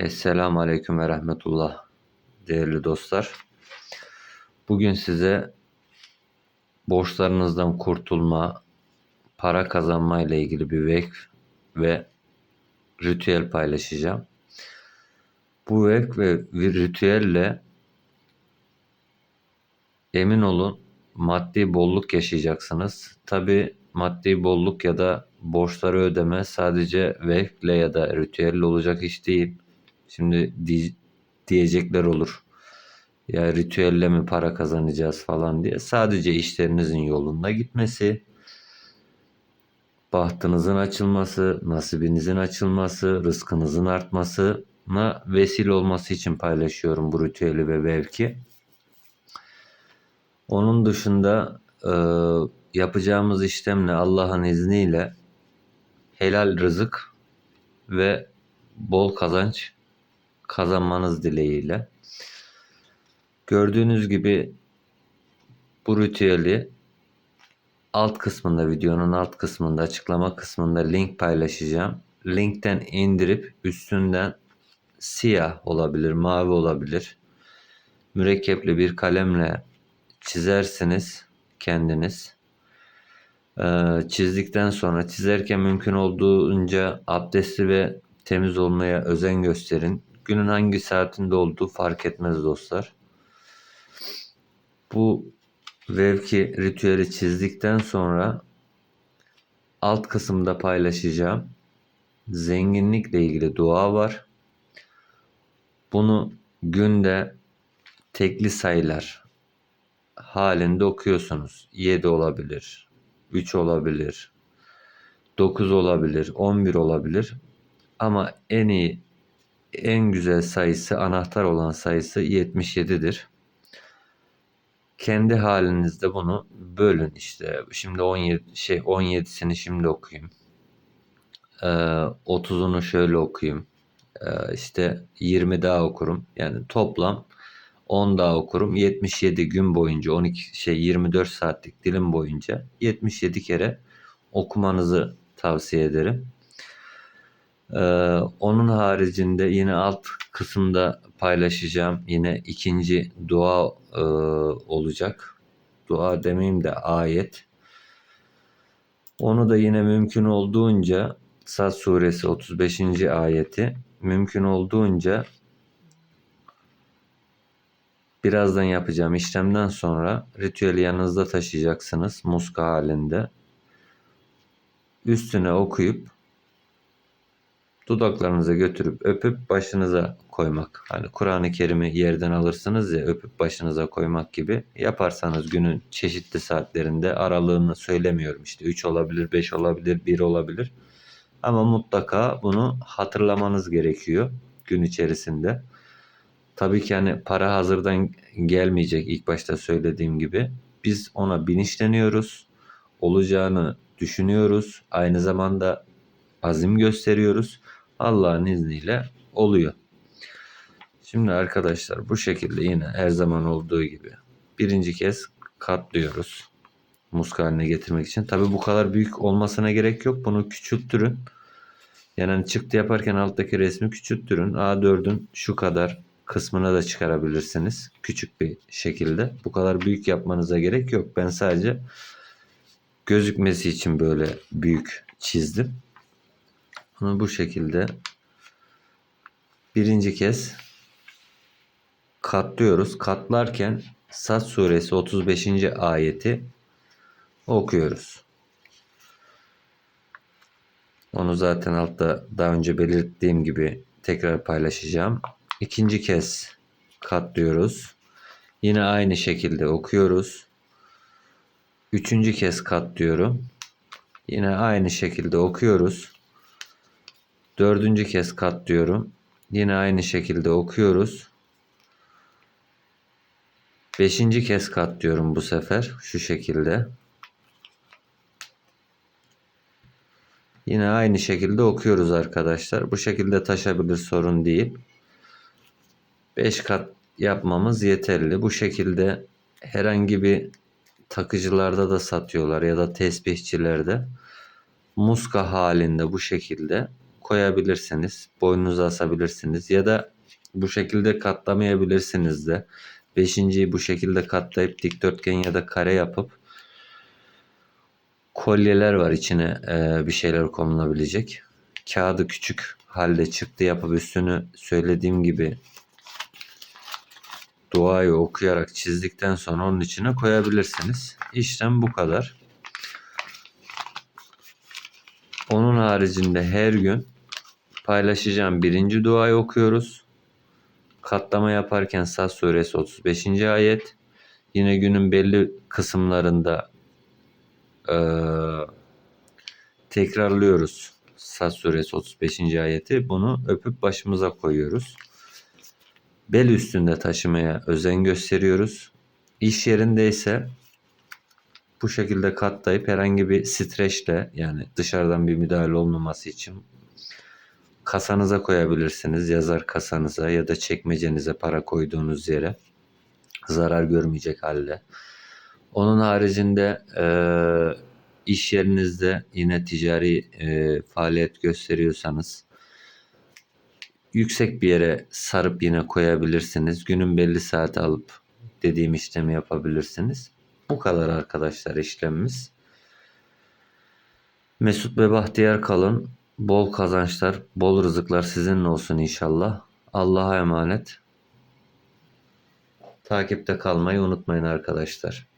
Esselamu Aleyküm ve Rahmetullah değerli dostlar. Bugün size borçlarınızdan kurtulma, para kazanma ile ilgili bir vek ve ritüel paylaşacağım. Bu vek ve ritüelle emin olun maddi bolluk yaşayacaksınız. Tabi maddi bolluk ya da borçları ödeme sadece vekle ya da ritüelle olacak iş değil. Şimdi di- diyecekler olur. Ya ritüelle mi para kazanacağız falan diye. Sadece işlerinizin yolunda gitmesi, bahtınızın açılması, nasibinizin açılması, rızkınızın artmasına vesile olması için paylaşıyorum bu ritüeli ve belki. Onun dışında e, yapacağımız işlemle Allah'ın izniyle helal rızık ve bol kazanç kazanmanız dileğiyle. Gördüğünüz gibi bu ritüeli alt kısmında videonun alt kısmında açıklama kısmında link paylaşacağım. Linkten indirip üstünden siyah olabilir, mavi olabilir. Mürekkepli bir kalemle çizersiniz kendiniz. Ee, çizdikten sonra çizerken mümkün olduğunca abdestli ve temiz olmaya özen gösterin. Günün hangi saatinde olduğu fark etmez dostlar. Bu vevki ritüeli çizdikten sonra alt kısımda paylaşacağım. Zenginlikle ilgili dua var. Bunu günde tekli sayılar halinde okuyorsunuz. 7 olabilir, 3 olabilir, 9 olabilir, 11 olabilir. Ama en iyi, en güzel sayısı, anahtar olan sayısı 77'dir. Kendi halinizde bunu bölün işte. Şimdi 17 şey 17'sini şimdi okuyayım. Ee, 30'unu şöyle okuyayım. Ee, işte 20 daha okurum. Yani toplam 10 daha okurum. 77 gün boyunca 12 şey 24 saatlik dilim boyunca 77 kere okumanızı tavsiye ederim. Ee, onun haricinde yine alt kısımda paylaşacağım yine ikinci dua e, olacak. Dua demeyeyim de ayet. Onu da yine mümkün olduğunca Sad suresi 35. ayeti mümkün olduğunca birazdan yapacağım işlemden sonra ritüeli yanınızda taşıyacaksınız muska halinde. Üstüne okuyup dudaklarınıza götürüp öpüp başınıza koymak. Hani Kur'an-ı Kerim'i yerden alırsınız ya öpüp başınıza koymak gibi yaparsanız günün çeşitli saatlerinde aralığını söylemiyorum işte 3 olabilir, 5 olabilir, 1 olabilir. Ama mutlaka bunu hatırlamanız gerekiyor gün içerisinde. Tabii ki hani para hazırdan gelmeyecek ilk başta söylediğim gibi. Biz ona bilinçleniyoruz. Olacağını düşünüyoruz. Aynı zamanda azim gösteriyoruz. Allah'ın izniyle oluyor. Şimdi arkadaşlar bu şekilde yine her zaman olduğu gibi birinci kez katlıyoruz. Muska haline getirmek için. Tabi bu kadar büyük olmasına gerek yok. Bunu küçülttürün. Yani hani çıktı yaparken alttaki resmi küçülttürün. A4'ün şu kadar kısmına da çıkarabilirsiniz. Küçük bir şekilde. Bu kadar büyük yapmanıza gerek yok. Ben sadece gözükmesi için böyle büyük çizdim. Bunu bu şekilde birinci kez katlıyoruz. Katlarken Sad suresi 35. ayeti okuyoruz. Onu zaten altta daha önce belirttiğim gibi tekrar paylaşacağım. İkinci kez katlıyoruz. Yine aynı şekilde okuyoruz. Üçüncü kez katlıyorum. Yine aynı şekilde okuyoruz. Dördüncü kez katlıyorum. Yine aynı şekilde okuyoruz. Beşinci kez katlıyorum bu sefer. Şu şekilde. Yine aynı şekilde okuyoruz arkadaşlar. Bu şekilde taşabilir sorun değil. 5 kat yapmamız yeterli. Bu şekilde herhangi bir takıcılarda da satıyorlar ya da tesbihçilerde muska halinde bu şekilde koyabilirsiniz. Boynunuza asabilirsiniz. Ya da bu şekilde katlamayabilirsiniz de. Beşinciyi bu şekilde katlayıp dikdörtgen ya da kare yapıp kolyeler var içine e, bir şeyler konulabilecek. Kağıdı küçük halde çıktı yapıp üstünü söylediğim gibi duayı okuyarak çizdikten sonra onun içine koyabilirsiniz. İşlem bu kadar. Onun haricinde her gün paylaşacağım birinci duayı okuyoruz. Katlama yaparken Saz suresi 35. ayet. Yine günün belli kısımlarında eee, tekrarlıyoruz. Saz suresi 35. ayeti. Bunu öpüp başımıza koyuyoruz. Bel üstünde taşımaya özen gösteriyoruz. İş yerindeyse bu şekilde katlayıp herhangi bir streçle yani dışarıdan bir müdahale olmaması için kasanıza koyabilirsiniz. Yazar kasanıza ya da çekmecenize para koyduğunuz yere zarar görmeyecek halde. Onun haricinde eee, iş yerinizde yine ticari eee, faaliyet gösteriyorsanız yüksek bir yere sarıp yine koyabilirsiniz. Günün belli saati alıp dediğim işlemi yapabilirsiniz. Bu kadar arkadaşlar işlemimiz. Mesut ve Bahtiyar kalın. Bol kazançlar, bol rızıklar sizinle olsun inşallah. Allah'a emanet. Takipte kalmayı unutmayın arkadaşlar.